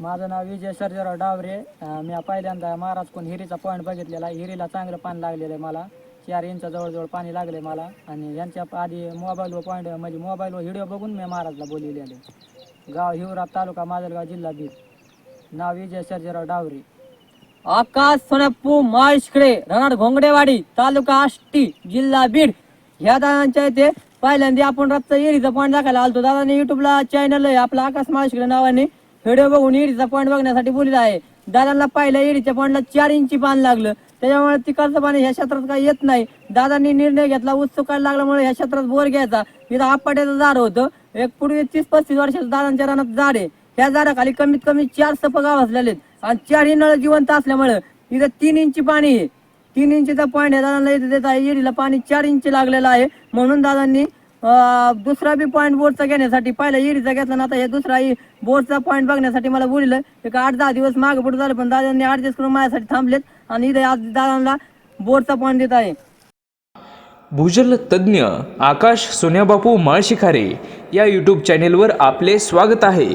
माझं नाव विजय सर्जेराव डावरे. अं, मी पहिल्यांदा महाराज कोण हिरीचा पॉईंट बघितलेला आहे. हिरीला चांगलं पाणी लागलेलं आहे मला. चार इंच जवळजवळ पाणी लागले मला. आणि यांच्या आधी मोबाईलवर पॉईंट म्हणजे मोबाईलवर व्हिडिओ बघून मी महाराजला बोललेले गाव हिवरा तालुका माजलगाव जिल्हा बीड. नाव विजय सर्जेराव डावरे. आकाश सोनापू माळशिकडे रणाड घोंगडेवाडी तालुका आष्टी जिल्हा बीड. ह्या दादांच्या इथे पहिल्यांदा आपण रातचा एरीचा पॉईंट दाखायला आलतो. दादाने युट्यूबला चॅनल आहे आपला आकाश माळशिकडे नावाने व्हिडिओ बघून इडीचा पॉईंट बघण्यासाठी बोलत आहे. दादांना पाहिलं इडीच्या पॉईंटला चार इंची पाणी लागलं. त्याच्यामुळे तिकडचं पाणी ह्या क्षेत्रात काही येत नाही. दादांनी निर्णय घेतला ऊस चुकायला लागल्यामुळे ह्या क्षेत्रात बोर घ्यायचा. इथं आपट्याचं झाड होतं. एक पूर्वी तीस पस्तीस वर्षाचं दादांच्या रानात झाड आहे. त्या झाडाखाली कमीत कमी चार सप गाव असलेले आहेत. आणि चारही नळ जिवंत असल्यामुळे इथं तीन इंची पाणी आहे. तीन इंचीचा पॉईंट आहे दादांना इथं देत आहे. येरीला पाणी चार इंची लागलेलं आहे. म्हणून दादांनी अं, दुसरा बी पॉईंट बोर्डचा घेण्यासाठी पहिला इरीचा घेतला ना आता हे दुसरा बोर्डचा पॉईंट बघण्यासाठी मला बोललं. एक आठ दहा दिवस मागे पुढे झालं पण दादांनी ऍडजस्ट करून माझ्यासाठी थांबलेत आणि इथे आज दादांना बोर्डचा पॉईंट देत आहे. भूजल तज्ज्ञ आकाश सोन्याबापू माळशिखारे या यूट्यूब चॅनेलवर आपले स्वागत आहे.